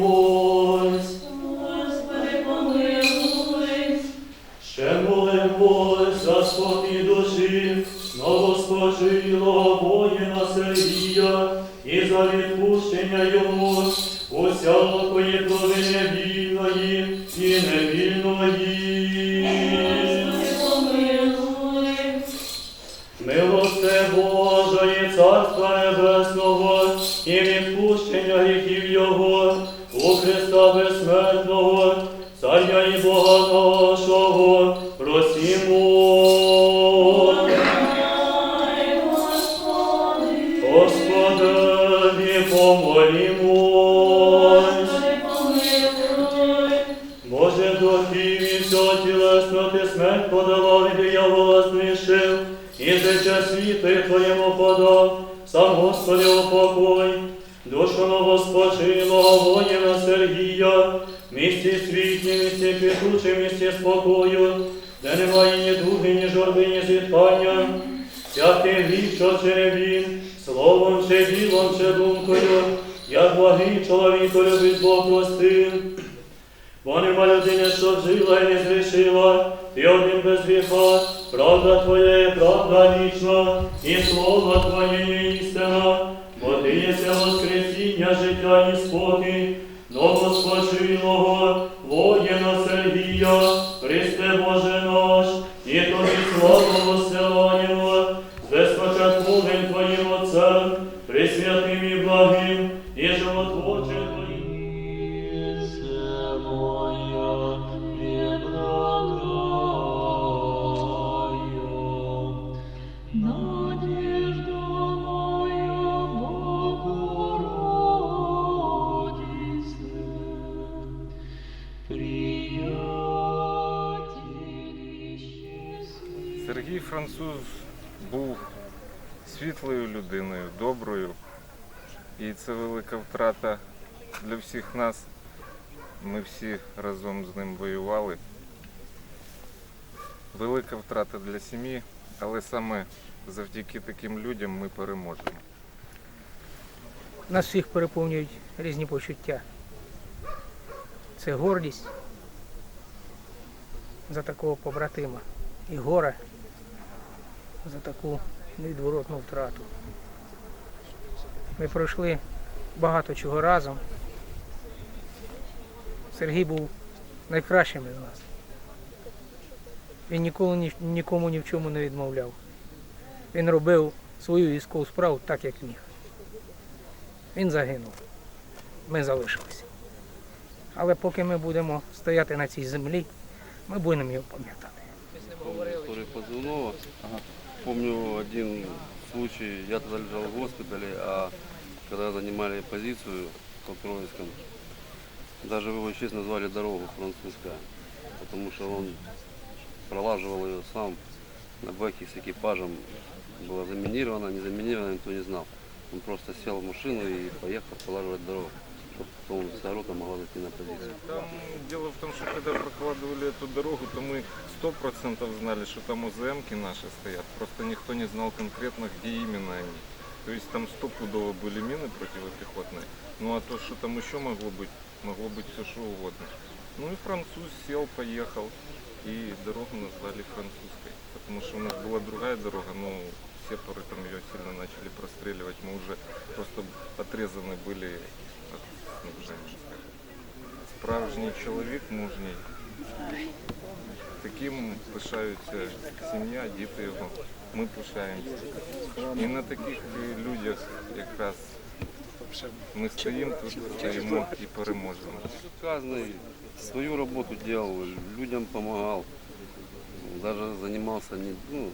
war. Світу Твоєму подав, сам Господи упокой, душу новоспочилого воїна Сергія, в місті світлі, місті квітучі, місті спокою, де немає ні дуги, ні журби, ні зітхання, всякий гріх, що чинив він, словом чи ділом, чи думкою, як благий чоловіку любить Бог простив. Бо нема людини, що жила і не зрішила, ти один без гріха, правда Твоя є правда вічна, і слово Твоє є істина, бо Ти єся воскресіння, життя і спокій, новоспочилого, воїна Сергія, Христе Боже Француз був світлою людиною, доброю, і це велика втрата для всіх нас. Ми всі разом з ним воювали. Велика втрата для сім'ї, але саме завдяки таким людям ми переможемо. Нас всіх переповнюють різні почуття. Це гордість за такого побратима і горе за таку невідворотну втрату. Ми пройшли багато чого разом. Сергій був найкращим із нас. Він ніколи нікому ні в чому не відмовляв. Він робив свою військову справу так, як міг. Він загинув. Ми залишилися. Але поки ми будемо стояти на цій землі, ми будемо його пам'ятати. Помню историю позывного. Помню один случай, я тогда лежал в госпитале, а когда занимали позицию по Троицком, даже в его честь назвали дорогу французская, потому что он пролаживал ее сам на бэке с экипажем. Было заминировано, не заминировано, никто не знал. Он просто сел в машину и поехал пролаживать дорогу, чтобы потом вся рота могла зайти на позицию. Там дело в том, что когда прокладывали эту дорогу, то мы сто процентов знали, что там УЗМки наши стоят. Просто никто не знал конкретно, где именно они. То есть там стопудово были мины противопехотные. Ну а то, что там еще могло быть, могло быть все что угодно. Ну и француз сел, поехал. И дорогу назвали французской. Потому что у нас была другая дорога, но сепары там ее сильно начали простреливать. Мы уже просто отрезаны были от снабжения. Справжній чоловік мужній. Таким пишаються сім'я, діти його. Ми пишаємося. І на таких е, людях якраз ми стоїмо тут, стоїмо і переможемо. Каждый свою работу делал, людям помогал, даже занимался не, ну,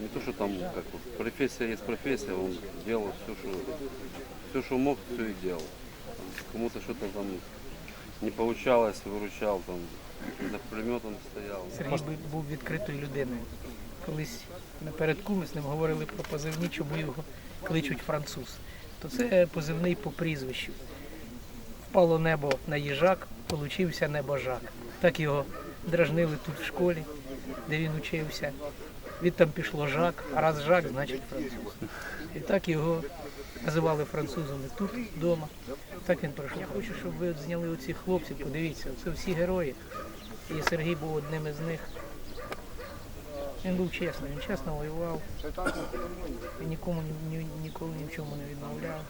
не то, что там, как вот, профессия есть профессия, он делал все, что, все, что мог, все и делал. Кому-то что-то там не получалось, выручал, там, за пулеметом стоял. Сергій був відкритою людиною. Колись напередку ми з ним говорили про позивні, чому його кличуть француз. То це позивний по прізвищу. Впало небо на їжак, получився небожак. Так його дражнили тут в школі, де він учився. Відтам пішло жак, а раз жак, значить француз. І так його називали французом і тут вдома. Так він пройшов. Я хочу, щоб ви зняли оцих хлопців, подивіться, це всі герої. І Сергій був одним із них. Він був чесний, він чесно воював. І нікому ні, ні- ніколи ні в чому не відмовляв.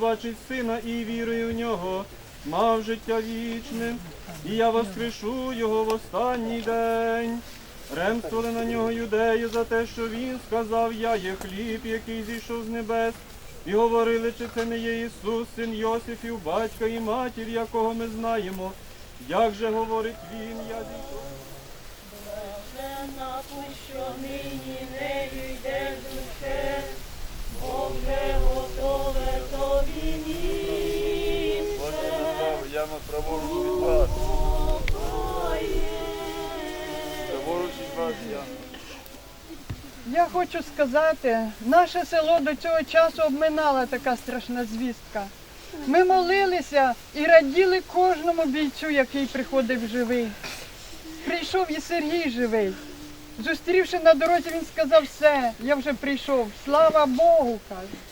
Бачить сина і вірує в нього, мав життя вічне, і я воскрешу його в останній день. Ремствували на нього юдеї за те, що він сказав, я є хліб, який зійшов з небес. І говорили, чи це не є Ісус, син Йосифів, батька і матір, якого ми знаємо. Як же говорить він, я зійшов. що нині нею йде душе, бо вже я. Я хочу сказати, наше село до цього часу обминала така страшна звістка. Ми молилися і раділи кожному бійцю, який приходив живий. Прийшов і Сергій живий. Зустрівши на дорозі, він сказав, все, я вже прийшов. Слава Богу, каже.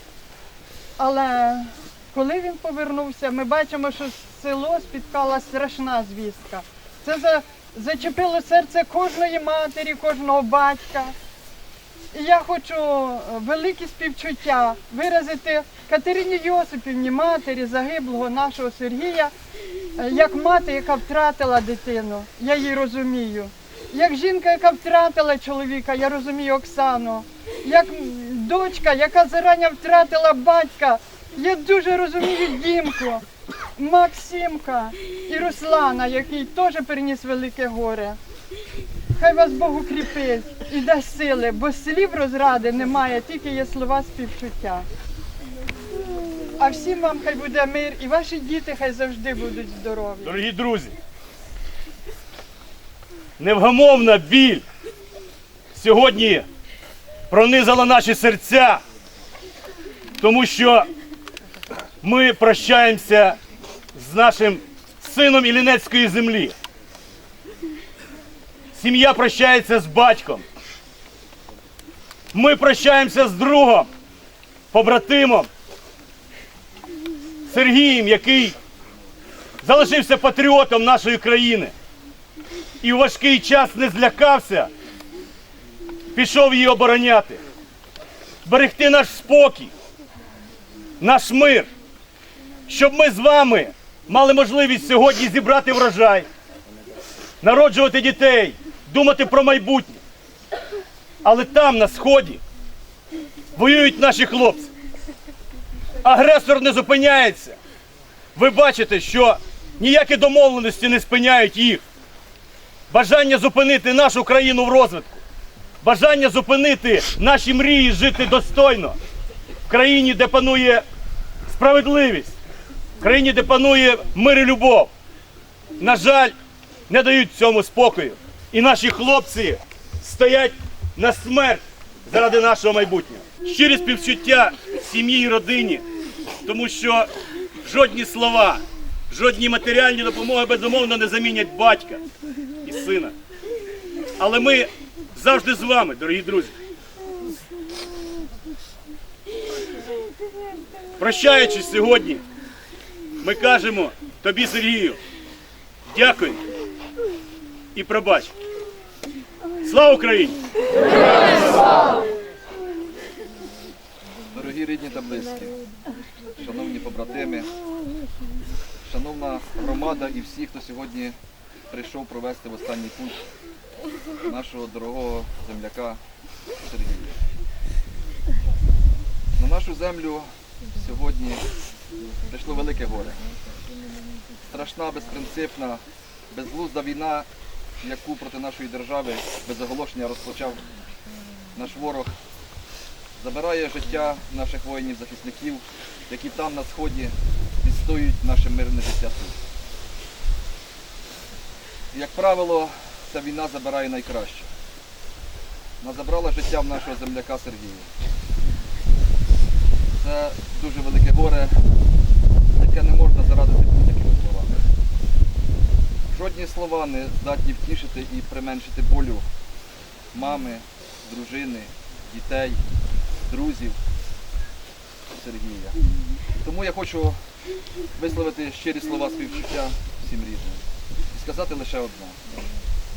Але коли він повернувся, ми бачимо, що село спіткала страшна звістка. Це за, зачепило серце кожної матері, кожного батька. І я хочу е, великі співчуття виразити Катерині Йосипівні, матері загиблого нашого Сергія, е, як мати, яка втратила дитину. Я її розумію. Як жінка, яка втратила чоловіка, я розумію Оксану. Як дочка, яка зарання втратила батька, я дуже розумію Дімку, Максимка і Руслана, який теж переніс велике горе. Хай вас Бог укріпить і дасть сили, бо слів розради немає, тільки є слова співчуття. А всім вам хай буде мир, і ваші діти хай завжди будуть здорові. Дорогі друзі, невгамовна біль сьогодні пронизала наші серця, тому що ми прощаємося з нашим сином Іллінецької землі. Сім'я прощається з батьком. Ми прощаємося з другом, побратимом Сергієм, який залишився патріотом нашої країни. І в важкий час не злякався, пішов її обороняти, берегти наш спокій, наш мир, щоб ми з вами мали можливість сьогодні зібрати врожай, народжувати дітей, думати про майбутнє. Але там, на сході, воюють наші хлопці. Агресор не зупиняється. Ви бачите, що ніякі домовленості не спиняють їх. Бажання зупинити нашу країну в розвитку, бажання зупинити наші мрії жити достойно в країні, де панує справедливість, в країні, де панує мир і любов. На жаль, не дають цьому спокою. І наші хлопці стоять на смерть заради нашого майбутнього. Щирі співчуття сім'ї і родині, тому що жодні слова, жодні матеріальні допомоги безумовно не замінять батька і сина. Але ми завжди з вами, дорогі друзі. Прощаючись сьогодні, ми кажемо тобі, Сергію, дякую і пробач. Слава Україні! Дорогі рідні та близькі, шановні побратими, шановна громада і всі, хто сьогодні прийшов провести в останній путь нашого дорогого земляка Сергія. На нашу землю сьогодні прийшло велике горе. Страшна, безпринципна, безглузда війна, яку проти нашої держави без оголошення розпочав наш ворог, забирає життя наших воїнів-захисників, які там на сході відстоюють наше мирне життя тут. Як правило, ця війна забирає найкраще. Вона забрала життя в нашого земляка Сергія. Це дуже велике горе, яке не можна зарадити будь-якими словами. Жодні слова не здатні втішити і применшити болю мами, дружини, дітей, друзів Сергія. Тому я хочу висловити щирі слова співчуття всім рідним і сказати лише одне.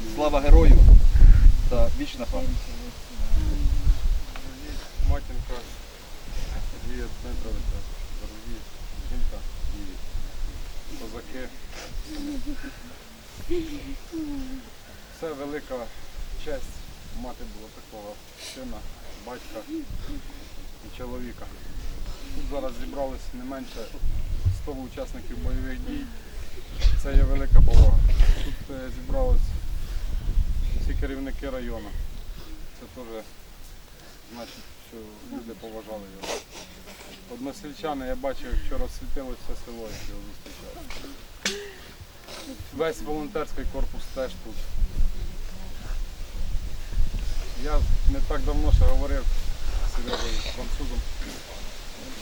Слава герою та вічна пам'ять. матінка Сергія Дмитровича, дорогі жінка і козаки. Це велика честь мати було такого сина, батька і чоловіка. Тут зараз зібралось не менше 100 учасників бойових дій. Це є велика повага. Тут е, зібралось всі керівники району. Це теж значить, що люди поважали його. Односельчани, я бачив, вчора світилось все село, як його зустрічали. Весь волонтерський корпус теж тут. Я не так давно ще говорив з Серегою, французом.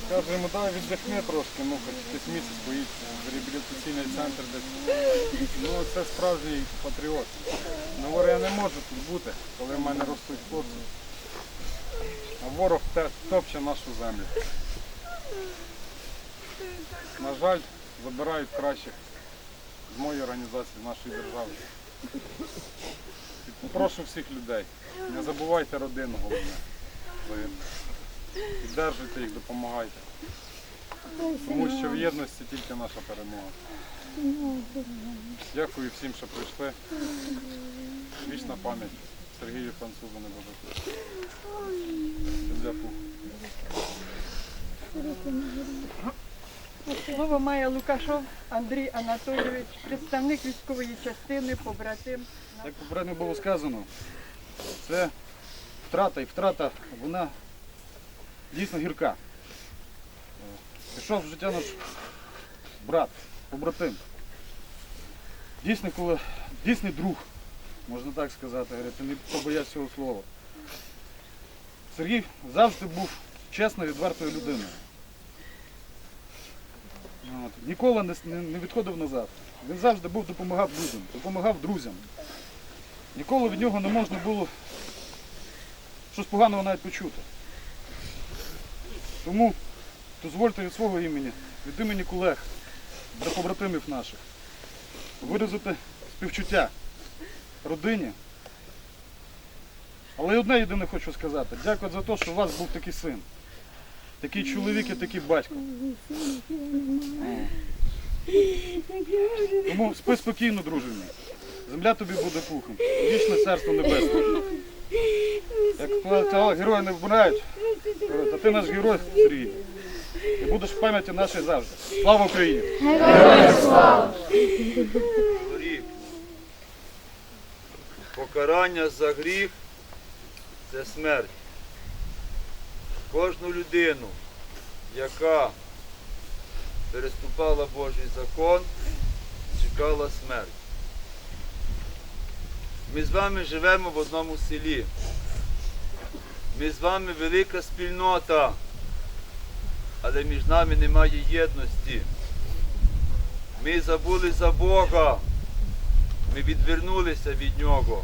Кажу йому, дай віддихни трошки, ну хоч десь місяць поїдь в реабілітаційний центр десь. Ну це справжній патріот. Ну, говорю, я не можу тут бути, коли в мене ростуть хлопці. А ворог топче нашу землю. На жаль, забирають кращих з моєї організації, з нашої держави. Прошу всіх людей, не забувайте родину головне. Піддержуйте їх, допомагайте. Тому що в єдності тільки наша перемога. Дякую всім, що прийшли. Вічна пам'ять Сергію Французу Небожику. Дякую. Слово має Лукашов Андрій Анатолійович, представник військової частини, побратим. Як попередньо було сказано, це втрата і втрата, вона дійсно гірка. Пішов в життя наш брат, побратим. Дійсний, коли, дійсний друг, можна так сказати, говорити, не побоявся цього слова. Сергій завжди був чесною, відвертою людиною. От. Ніколи не відходив назад. Він завжди був, допомагав людям, допомагав друзям. Ніколи від нього не можна було щось поганого навіть почути. Тому дозвольте від свого імені, від імені колег, побратимів наших, виразити співчуття родині. Але одне єдине хочу сказати. Дякую за те, що у вас був такий син, такий чоловік і такий батько. Тому спи спокійно, друже мій. Земля тобі буде пухом. Вічне царство небесне. Як казали, герої не вмирають, а ти наш герой Сергій. І будеш в пам'яті нашій завжди. Слава Україні! гріх. Покарання за гріх це смерть. Кожну людину, яка переступала Божий закон, чекала смерть. Ми з вами живемо в одному селі. Ми з вами велика спільнота, але між нами немає єдності. Ми забули за Бога. Ми відвернулися від Нього.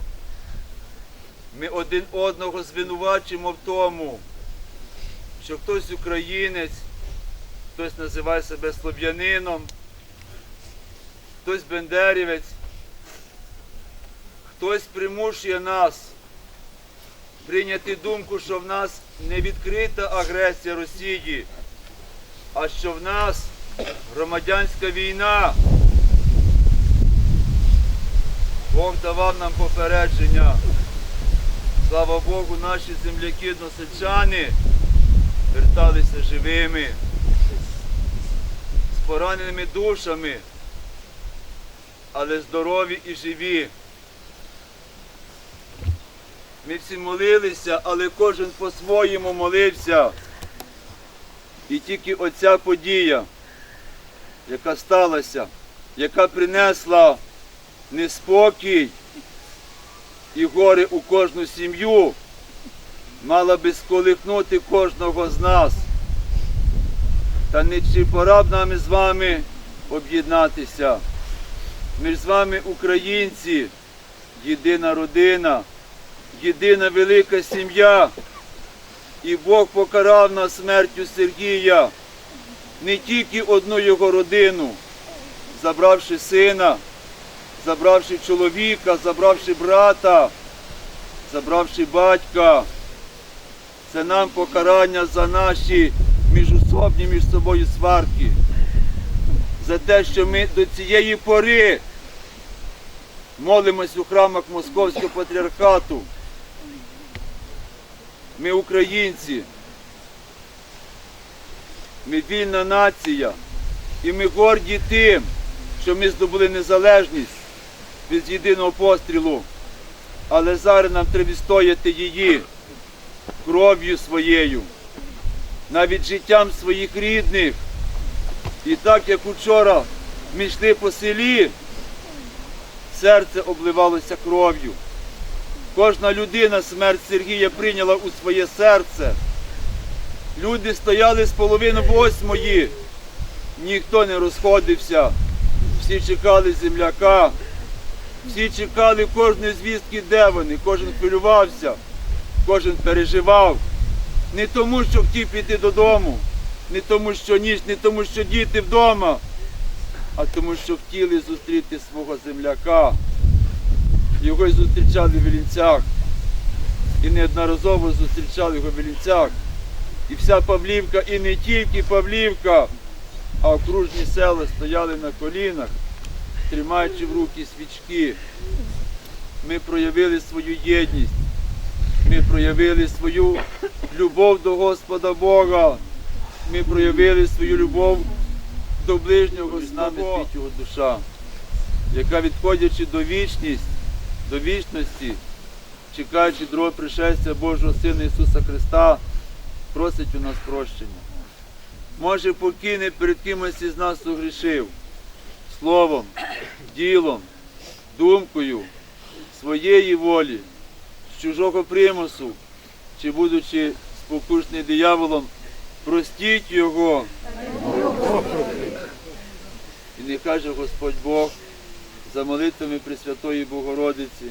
Ми один одного звинувачуємо в тому, що хтось українець, хтось називає себе слов'янином, хтось бендерівець, хтось примушує нас прийняти думку, що в нас не відкрита агресія Росії, а що в нас громадянська війна. Бог давав нам попередження. Слава Богу, наші земляки, односельчани верталися живими, з пораненими душами, але здорові і живі. Ми всі молилися, але кожен по-своєму молився. І тільки оця подія, яка сталася, яка принесла неспокій і горе у кожну сім'ю, мала би сколихнути кожного з нас. Та не чи пора б нам з вами об'єднатися? Ми ж з вами українці, єдина родина, єдина велика сім'я. І Бог покарав нас смертю Сергія, не тільки одну його родину, забравши сина, забравши чоловіка, забравши брата, забравши батька. Це нам покарання за наші міжусобні між собою сварки, за те, що ми до цієї пори молимось у храмах Московського патріархату. Ми українці. Ми вільна нація. І ми горді тим, що ми здобули незалежність від єдиного пострілу. Але зараз нам треба відстояти її кров'ю своєю, навіть життям своїх рідних. І так як учора ми йшли по селі, серце обливалося кров'ю. Кожна людина смерть Сергія прийняла у своє серце. Люди стояли з половини восьмої, ніхто не розходився. Всі чекали земляка, всі чекали кожної звістки, де вони, кожен хвилювався, кожен переживав. Не тому, що хотів піти додому, не тому, що ніч, не тому, що діти вдома, а тому, що хотіли зустріти свого земляка. Його зустрічали в Вілінцях. І неодноразово зустрічали його в Вілінцях. І вся Павлівка, і не тільки Павлівка, а окружні села стояли на колінах, тримаючи в руки свічки. Ми проявили свою єдність, ми проявили свою любов до Господа Бога, ми проявили свою любов до ближнього з нами його душа, яка відходячи до вічність, до вічності, чекаючи другого пришестя Божого Сина Ісуса Христа, просить у нас прощення. Може, покине перед кимось із нас согрішив словом, ділом, думкою, своєї волі, з чужого примусу, чи будучи спокушений дияволом, простіть його. І не каже Господь Бог за молитвами Пресвятої Богородиці,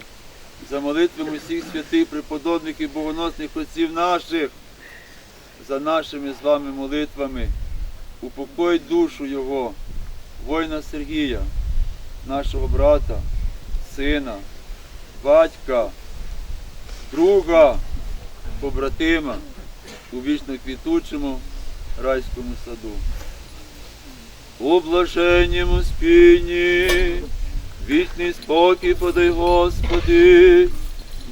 за молитвами всіх святих преподобних і богоносних отців наших, за нашими з вами молитвами, упокой душу Його, воїна Сергія, нашого брата, сина, батька, друга, побратима у вічно квітучому райському саду. У блаженнім спільні, вічний спокій подай, Господи,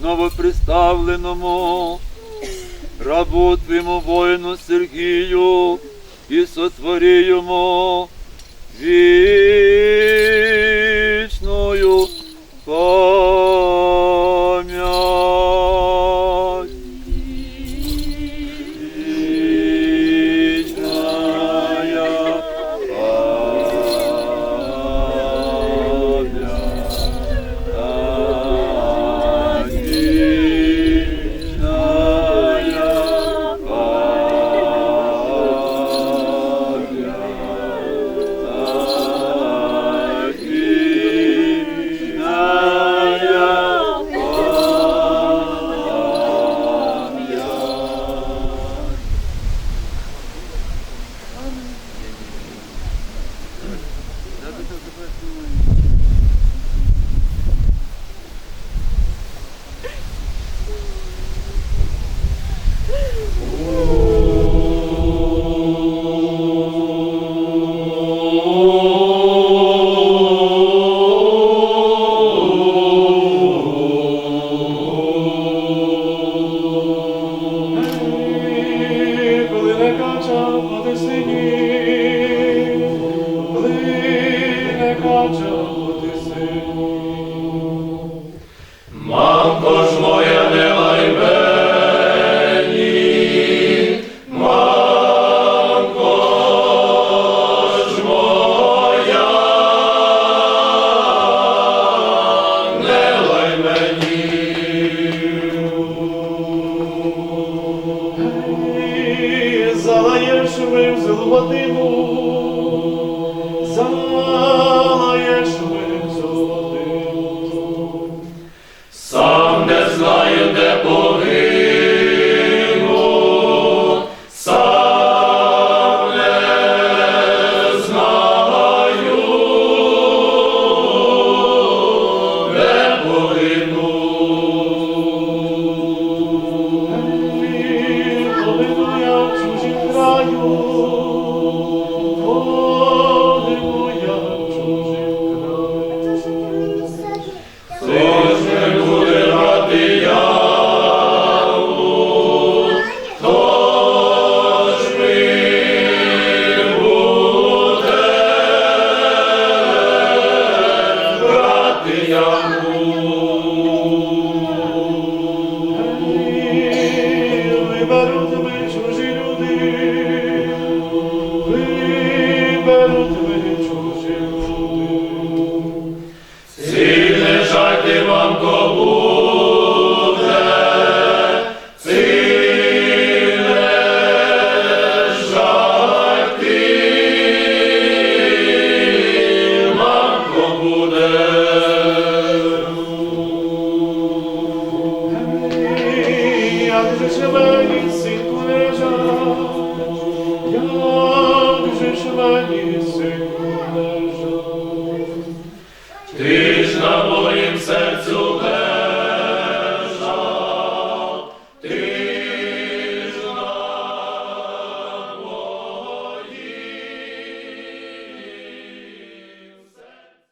новоприставленому, рабу Твоєму воїну Сергію і сотворіємо вічною